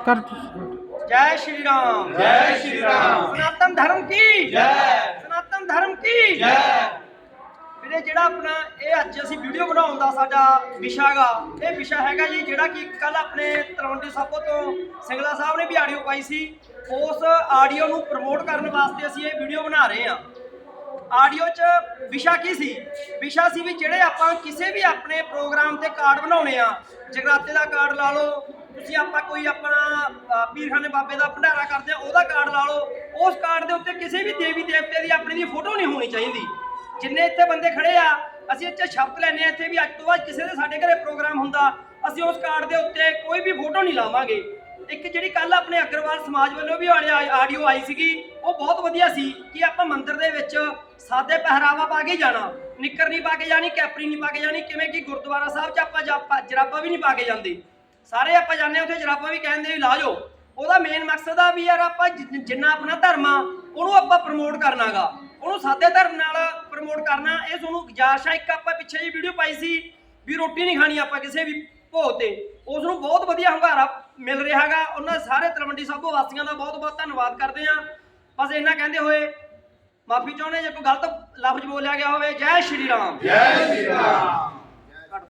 ਕਰ ਜੈ ਸ਼੍ਰੀ ਰਾਮ ਜੈ ਸ਼੍ਰੀ ਰਾਮ ਸਨਾਤਨ ਧਰਮ ਕੀ ਜੈ ਸਨਾਤਨ ਧਰਮ ਕੀ ਜੈ ਵੀਰੇ ਜਿਹੜਾ ਆਪਣਾ ਇਹ ਅੱਜ ਅਸੀਂ ਵੀਡੀਓ ਬਣਾਉਣ ਦਾ ਸਾਡਾ ਵਿਸ਼ਾ ਹੈਗਾ ਇਹ ਵਿਸ਼ਾ ਹੈਗਾ ਜੀ ਜਿਹੜਾ ਕਿ ਕੱਲ ਆਪਣੇ ਤਲਵੰਡੀ ਸਾਬੋ ਤੋਂ ਸਿੰਗਲਾ ਸਾਹਿਬ ਨੇ ਵੀ ਆਡੀਓ ਪਾਈ ਸੀ ਉਸ ਆਡੀਓ ਨੂੰ ਪ੍ਰਮੋਟ ਕਰਨ ਵਾਸਤੇ ਅਸੀਂ ਇਹ ਵੀਡੀਓ ਬਣਾ ਰਹੇ ਹਾਂ ਆਡੀਓ 'ਚ ਵਿਸ਼ਾ ਕੀ ਸੀ ਵਿਸ਼ਾ ਸੀ ਵੀ ਜਿਹੜੇ ਆਪਾਂ ਕਿਸੇ ਵੀ ਆਪਣੇ ਪ੍ਰੋਗਰਾਮ ਤੇ ਕਾਰਡ ਬਣਾਉਣੇ ਆ ਜਗਰਾਤੇ ਦਾ ਕਾਰਡ ਲਾ ਲਓ ਤੁਸੀਂ ਆਪਾਂ ਕੋਈ ਆਪਣਾ ਪੀਰਖਾਨੇ ਬਾਬੇ ਦਾ ਭੰਡਾਰਾ ਕਰਦੇ ਆ, ਉਹਦਾ ਕਾਰਡ ਲਾ ਲਓ। ਉਸ ਕਾਰਡ ਦੇ ਉੱਤੇ ਕਿਸੇ ਵੀ ਦੇਵੀ ਦੇਵਤੇ ਦੀ ਆਪਣੀ ਦੀ ਫੋਟੋ ਨਹੀਂ ਹੋਣੀ ਚਾਹੀਦੀ। ਜਿੰਨੇ ਇੱਥੇ ਬੰਦੇ ਖੜੇ ਆ, ਅਸੀਂ ਇੱਥੇ ਸ਼ਬਦ ਲੈਣੇ ਆ, ਇੱਥੇ ਵੀ ਅੱਜ ਤੋਂ ਬਾਅਦ ਕਿਸੇ ਦੇ ਸਾਡੇ ਘਰੇ ਪ੍ਰੋਗਰਾਮ ਹੁੰਦਾ, ਅਸੀਂ ਉਸ ਕਾਰਡ ਦੇ ਉੱਤੇ ਕੋਈ ਵੀ ਫੋਟੋ ਨਹੀਂ ਲਾਵਾਂਗੇ। ਇੱਕ ਜਿਹੜੀ ਕੱਲ ਆਪਣੇ ਅਗਰਵਾਲ ਸਮਾਜ ਵੱਲੋਂ ਵੀ ਆਡੀਓ ਆਈ ਸੀਗੀ, ਉਹ ਬਹੁਤ ਵਧੀਆ ਸੀ ਕਿ ਆਪਾਂ ਮੰਦਿਰ ਦੇ ਵਿੱਚ ਸਾਦੇ ਪਹਿਰਾਵਾ ਪਾ ਕੇ ਜਾਣਾ, ਨਿੱਕਰ ਨਹੀਂ ਪਾ ਕੇ ਜਾਣੀ, ਕੈਪਰੀ ਨਹੀਂ ਪਾ ਕੇ ਜਾਣੀ, ਕਿਵੇਂ ਕਿ ਗੁਰਦੁਆਰਾ ਸਾਹਿਬ 'ਚ ਆਪਾਂ ਜਰਾਬਾ ਵੀ ਨਹੀਂ ਪਾ ਕੇ ਜਾਂਦੇ। ਸਾਰੇ ਆਪਾਂ ਜਾਂਦੇ ਹਾਂ, ਉੱਥੇ ਜਰਾਬਾਂ ਵੀ ਕਹਿੰਦੇ ਵੀ ਲਾ ਜਾਓ। ਉਹਦਾ ਮੇਨ ਮਕਸਦ ਆ ਵੀ ਯਾਰ ਆਪਾਂ ਜਿ- ਜਿੰਨਾ ਆਪਣਾ ਧਰਮ ਆ, ਉਹਨੂੰ ਆਪਾਂ ਪ੍ਰਮੋਟ ਕਰਨਾਗਾ। ਉਹਨੂੰ ਸਾਦੇ ਧਰਮ ਨਾਲ ਪ੍ਰਮੋਟ ਕਰਨਾ। ਇਹ ਤੁਹਾਨੂੰ ਗੁਜ਼ਾਰਿਸ਼ ਆ ਇੱਕ ਆਪਾਂ ਪਿੱਛੇ ਜੀ ਵੀਡੀਓ ਪਾਈ ਸੀ ਵੀ ਰੋਟੀ ਨਹੀਂ ਖਾਣੀ ਆਪਾਂ ਕਿਸੇ ਵੀ ਭੋਗ ਤੇ। ਉਸ ਨੂੰ ਬਹੁਤ ਵਧੀਆ ਹੰਗਾਰਾ ਮਿਲ ਰਿਹਾ ਹੈਗਾ। ਉਹਨਾਂ ਸਾਰੇ ਤਲਵੰਡੀ ਸਾਬੋ ਵਾਸੀਆਂ ਦਾ ਬਹੁਤ ਬਹੁਤ ਧੰਨਵਾਦ ਕਰਦੇ ਆ ਬਸ ਇੰਨਾ ਕਹਿੰਦੇ ਹੋਏ, ਮਾਫੀ ਚਾਹੁੰਦੇ ਜੇ ਕੋਈ ਗਲਤ ਲਫ਼ਜ਼ ਬੋਲਿਆ ਗਿਆ ਹੋਵੇ, ਜੈ ਸ਼੍ਰੀ ਰਾਮ। ਜੈ ਸ਼੍ਰੀ ਰਾਮ।